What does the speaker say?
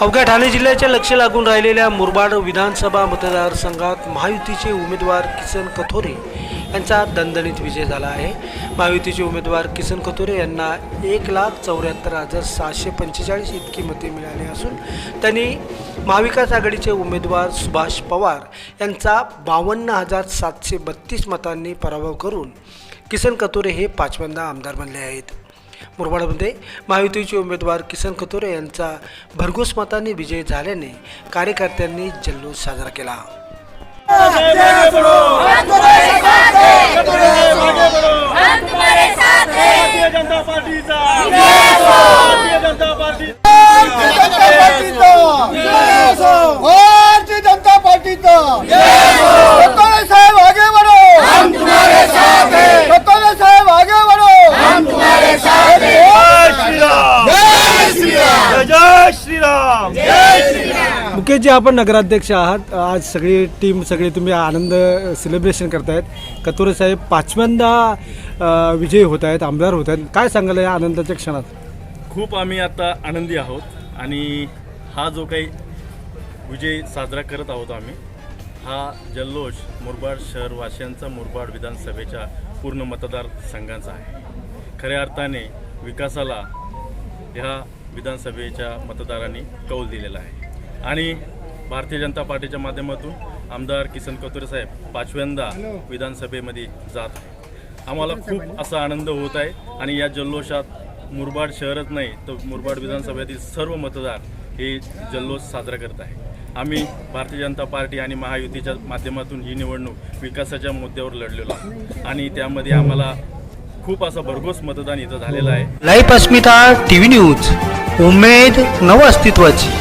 अवघ्या ठाणे जिल्ह्याच्या लक्ष लागून राहिलेल्या मुरबाड विधानसभा मतदारसंघात महायुतीचे उमेदवार किसन कथोरे यांचा दणदणीत विजय झाला आहे. महायुतीचे उमेदवार किसन कथोरे यांना एक लाख चौऱ्याहत्तर हजार सहाशे पंचेचाळीस इतकी मते मिळाली असून त्यांनी महाविकास आघाडीचे उमेदवार सुभाष पवार यांचा बावन्न हजार सातशे बत्तीस मतांनी पराभव करून किसन कथोरे हे पाचव्यांदा आमदार बनले आहेत. मुरबाडमध्ये महायुतीचे उमेदवार किसन कथोरे यांचा भरघोस मतांनी विजय झाल्याने कार्यकर्त्यांनी जल्लोष साजरा केला. जनता पार्टीचा भारतीय जनता पार्टी भारतीय जनता पार्टीचा सत्तारे साहेब आगे बढ़ो हम तुम्हारे साथ हैं सत्तारे साहेब आगे बढ़ो हम तुम्हारे साथ जय श्रीराम जय श्रीराम. मुकेश जी आपण नगराध्यक्ष आहात. आज सगळी टीम सगळी तुम्ही आनंद सेलिब्रेशन करतायत. कथोरे साहेब पाचव्यांदा अ, विजयी होत आहेत आमदार होत आहेत काय सांगाल या आनंदाच्या क्षणात? खूप आम्ही आता आनंदी आहोत आणि हा जो काही विजय साजरा करत आहोत आम्ही हा जल्लोष मुरबाड शहर वासियांचा मुरबाड विधानसभेच्या पूर्ण मतदारसंघाचा आहे. खऱ्या अर्थाने विकासाला ह्या विधानसभेच्या मतदारांनी कौल दिलेला आहे. आणि भारतीय जनता पार्टीच्या माध्यमातून आमदार किसन कतोरे साहेब पाचव्यांदा विधानसभेमध्ये जात आहे आम्हाला खूप असा आनंद होत आहे आणि या जल्लोषात मुरबाड शहरच नाही तर मुरबाड विधानसभेतील सर्व मतदार हे जल्लोष साजरा करत आहे आम्ही भारतीय जनता पार्टी आणि महायुतीच्या माध्यमातून ही निवडणूक विकासाच्या मुद्द्यावर लढलेलो आहोत. आणि त्यामध्ये आम्हाला खूप असं भरघोस मतदान इथं झालेलं आहे. Live Asmita TV news. उमेद नव अस्तित्वाची.